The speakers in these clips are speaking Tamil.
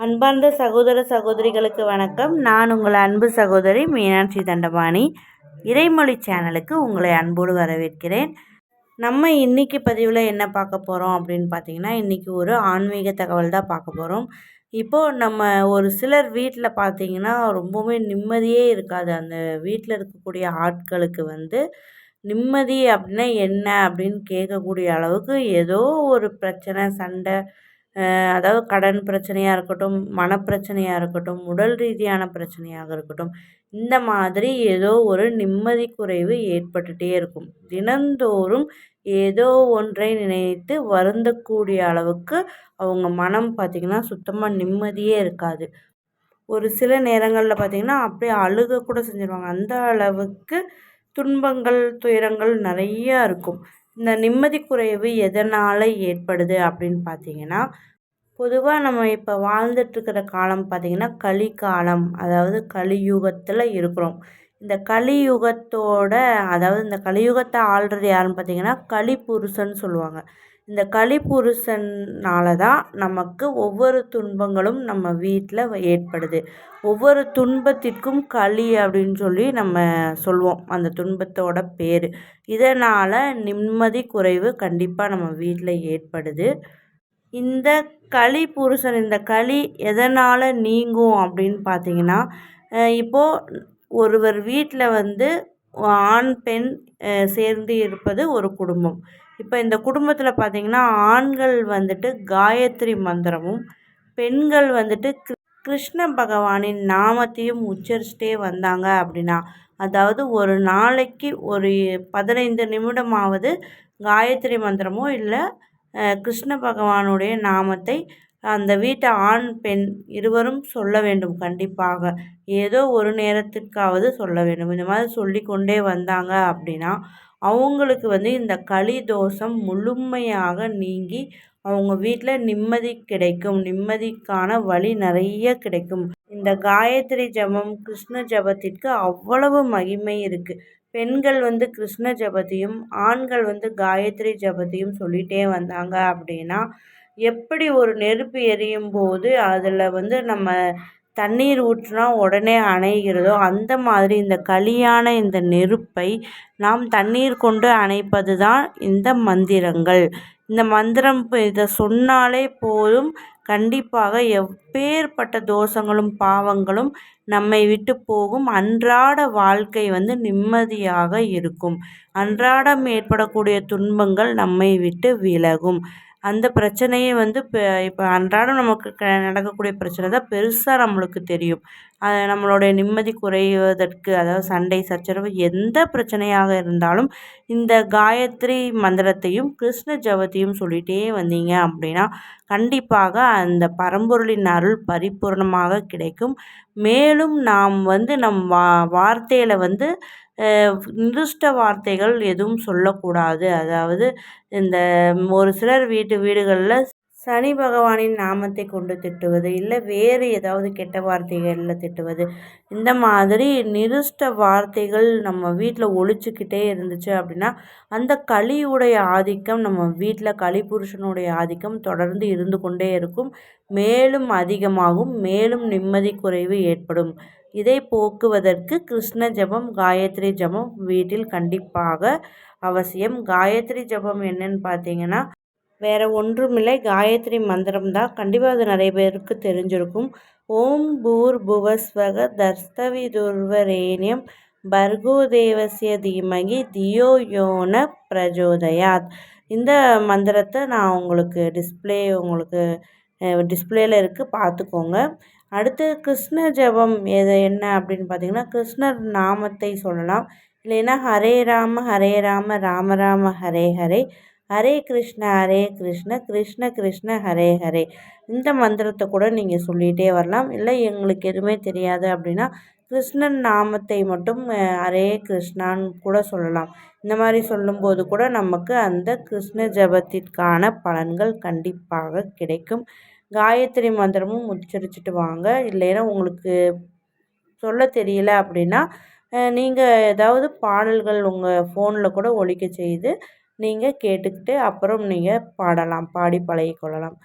அன்பார்ந்த சகோதர சகோதரிகளுக்கு வணக்கம். நான் உங்கள் அன்பு சகோதரி மீனாட்சி தண்டபாணி. இறைமொழி சேனலுக்கு உங்களை அன்போடு வரவேற்கிறேன். நம்ம இன்றைக்கி பதிவில் என்ன பார்க்க போகிறோம் அப்படின்னு பார்த்தீங்கன்னா இன்றைக்கி ஒரு ஆன்மீக தகவல் தான் பார்க்க போகிறோம் இப்போது நம்ம ஒரு சிலர் வீட்டில் பார்த்தீங்கன்னா ரொம்பவுமே நிம்மதியே இருக்காது. அந்த வீட்டில் இருக்கக்கூடிய ஆட்களுக்கு வந்து நிம்மதி அப்படின்னா என்ன அப்படின்னு கேட்கக்கூடிய அளவுக்கு ஏதோ ஒரு பிரச்சனை சண்டை அதாவது கடன் பிரச்சனையாக இருக்கட்டும் மனப்பிரச்சனையாக இருக்கட்டும் உடல் ரீதியான பிரச்சனையாக இருக்கட்டும் இந்த மாதிரி ஏதோ ஒரு நிம்மதி குறைவு ஏற்பட்டுகிட்டே இருக்கும். தினந்தோறும் ஏதோ ஒன்றை நினைத்து வருந்தக்கூடிய அளவுக்கு அவங்க மனம் பார்த்திங்கன்னா சுத்தமாக நிம்மதியே இருக்காது. ஒரு சில நேரங்களில் பார்த்திங்கன்னா அப்படியே அழுக கூட செஞ்சுருவாங்க. அந்த அளவுக்கு துன்பங்கள் துயரங்கள் நிறையா இருக்கும். இந்த நிம்மதி குறைவு எதனால் ஏற்படுது அப்படின்னு பார்த்தீங்கன்னா பொதுவாக நம்ம இப்போ வாழ்ந்துட்டுருக்கிற காலம் பார்த்திங்கன்னா காலம் அதாவது கலியுகத்தில் இருக்கிறோம். இந்த கலியுகத்தோட அதாவது இந்த கலியுகத்தை ஆள்றது யாருன்னு பார்த்தீங்கன்னா கலிபுருஷன் சொல்லுவாங்க. இந்த கலிப்புருஷனால் தான் நமக்கு ஒவ்வொரு துன்பங்களும் நம்ம வீட்டில் ஏற்படுது. ஒவ்வொரு துன்பத்திற்கும் களி அப்படின்னு சொல்லி நம்ம சொல்லுவோம் அந்த துன்பத்தோட பேர். இதனால் நிம்மதி குறைவு கண்டிப்பாக நம்ம வீட்டில் ஏற்படுது. இந்த களி புருஷன் இந்த களி எதனால் நீங்கும் அப்படின்னு பார்த்தீங்கன்னா இப்போது ஒருவர் வீட்டில் வந்து ஆண் பெண் சேர்ந்து இருப்பது ஒரு குடும்பம். இப்போ இந்த குடும்பத்தில் பார்த்திங்கன்னா ஆண்கள் வந்துட்டு காயத்ரி மந்திரமும் பெண்கள் வந்துட்டு கிருஷ்ண பகவானின் நாமத்தையும் உச்சரிச்சிட்டே வந்தாங்க அப்படின்னா அதாவது ஒரு நாளைக்கு ஒரு பதினைந்து நிமிடமாவது காயத்ரி மந்திரமோ இல்லை கிருஷ்ண பகவானுடைய நாமத்தை அந்த வீட்டை ஆண் பெண் இருவரும் சொல்ல வேண்டும். கண்டிப்பாக. ஏதோ ஒரு நேரத்திற்காவது சொல்ல வேண்டும். இந்த மாதிரி சொல்லி கொண்டே வந்தாங்க அப்படின்னா அவங்களுக்கு வந்து இந்த களி தோஷம் முழுமையாக நீங்கி அவங்க வீட்டில் நிம்மதி கிடைக்கும். நிம்மதிக்கான வழி நிறைய கிடைக்கும். இந்த காயத்ரி ஜபம் கிருஷ்ண ஜபத்திற்கு அவ்வளவு மகிமை இருக்குது பெண்கள் வந்து கிருஷ்ண ஜபத்தையும் ஆண்கள் வந்து காயத்ரி ஜபத்தையும் சொல்லிகிட்டே வந்தாங்க அப்படின்னா எப்படி ஒரு நெருப்பு எரியும் போது அதில் வந்து நம்ம தண்ணீர் ஊற்றினா உடனே அணைகிறதோ அந்த மாதிரி இந்த களியான இந்த நெருப்பை நாம் தண்ணீர் கொண்டு அணைப்பது தான் இந்த மந்திரங்கள். இந்த மந்திரம் இதை சொன்னாலே போதும். கண்டிப்பாக எப்பேற்பட்ட தோஷங்களும் பாவங்களும் நம்மை விட்டு போகும். அன்றாட வாழ்க்கை வந்து நிம்மதியாக இருக்கும். அன்றாடம் ஏற்படக்கூடிய துன்பங்கள் நம்மை விட்டு விலகும். அந்த பிரச்சனையே வந்து இப்போ இப்போ அன்றாடம் நமக்கு க நடக்கக்கூடிய பிரச்சனை தான் பெருசாக நம்மளுக்கு தெரியும். நம்மளுடைய நிம்மதி குறைவதற்கு அதாவது சண்டை சச்சரவு எந்த பிரச்சனையாக இருந்தாலும் இந்த காயத்ரி மந்திரத்தையும் கிருஷ்ண ஜபத்தையும் சொல்லிகிட்டே வந்தீங்க அப்படின்னா கண்டிப்பாக அந்த பரம்பொருளின் அருள் பரிபூர்ணமாக கிடைக்கும். மேலும் நாம் வந்து நம் வா வார்த்தையில் வந்து நிருஷ்ட வார்த்தைகள் எதுவும் சொல்லக்கூடாது. அதாவது இந்த ஒரு சிலர் வீட்டு வீடுகளில் சனி பகவானின் நாமத்தை கொண்டு திட்டுவது இல்லை வேறு ஏதாவது கெட்ட வார்த்தைகளில் திட்டுவது இந்த மாதிரி நிருஷ்ட வார்த்தைகள் நம்ம வீட்டில் ஒழிச்சுக்கிட்டே இருந்துச்சு அப்படின்னா அந்த களியுடைய ஆதிக்கம் நம்ம வீட்டில் களி புருஷனுடைய ஆதிக்கம் தொடர்ந்து இருந்து கொண்டே இருக்கும். மேலும் அதிகமாகும் மேலும் நிம்மதி குறைவு ஏற்படும். இதை போக்குவதற்கு கிருஷ்ண ஜபம் காயத்ரி ஜபம் வீட்டில் கண்டிப்பாக அவசியம். காயத்ரி ஜபம் என்னன்னு பார்த்தீங்கன்னா வேறு ஒன்றுமில்லை. காயத்ரி மந்திரம் தான். கண்டிப்பாக அது நிறைய பேருக்கு தெரிஞ்சிருக்கும். ஓம் பூர் புவஸ்வக தர்ஸ்தவி துர்வரேணியம் பர்கோ தேவசிய தீமகி தியோ யோன பிரஜோதயாத். இந்த மந்திரத்தை நான் உங்களுக்கு டிஸ்பிளே உங்களுக்கு டிஸ்பிளேயில் இருக்குது பார்த்துக்கோங்க. அடுத்து கிருஷ்ண ஜபம் எது என்ன அப்படின்னு பார்த்தீங்கன்னா கிருஷ்ணர் நாமத்தை சொல்லலாம். இல்லைன்னா ஹரே ராம ஹரே ராம ராம ராம ஹரே ஹரே. ஹரே கிருஷ்ண ஹரே கிருஷ்ண கிருஷ்ண கிருஷ்ண ஹரே ஹரே. இந்த மந்திரத்தை கூட நீங்கள் சொல்லிகிட்டே வரலாம். இல்லை எங்களுக்கு எதுவுமே தெரியாது அப்படின்னா கிருஷ்ணன் நாமத்தை மட்டும் ஹரே கிருஷ்ணான்னு கூட சொல்லலாம். இந்த மாதிரி சொல்லும்போது கூட நமக்கு அந்த கிருஷ்ண ஜபத்திற்கான பலன்கள் கண்டிப்பாக கிடைக்கும். காயத்ரி மந்திரமும் உச்சரிச்சுட்டு வாங்க. இல்லைன்னா உங்களுக்கு சொல்ல தெரியல அப்படின்னா நீங்கள் ஏதாவது பாடல்கள் உங்கள் ஃபோனில் கூட ஒழிக்க செய்து நீங்கள் கேட்டுக்கிட்டு அப்புறம் நீங்கள் பாடலாம் பாடி பழகிக்கொள்ளலாம்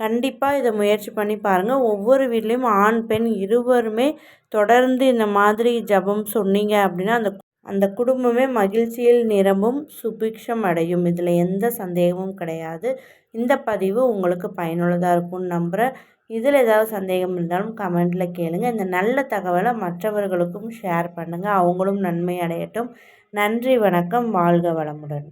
கண்டிப்பாக இதை முயற்சி பண்ணி பாருங்கள் ஒவ்வொரு வீட்லேயும் ஆண் பெண் இருவருமே தொடர்ந்து இந்த மாதிரி ஜபம் சொன்னீங்க அப்படின்னா அந்த அந்த குடும்பமே மகிழ்ச்சியில் நிரம்பும் சுபிக்ஷம் அடையும். இதில் எந்த சந்தேகமும் கிடையாது. இந்த பதிவு உங்களுக்கு பயனுள்ளதாக இருக்கும்னு நம்புகிறேன் இதில் ஏதாவது சந்தேகம் இருந்தாலும் கமெண்ட்டில் கேளுங்கள் இந்த நல்ல தகவலை மற்றவர்களுக்கும் ஷேர் பண்ணுங்கள் அவங்களும் நன்மை அடையட்டும். நன்றி வணக்கம். வாழ்க வளமுடன்.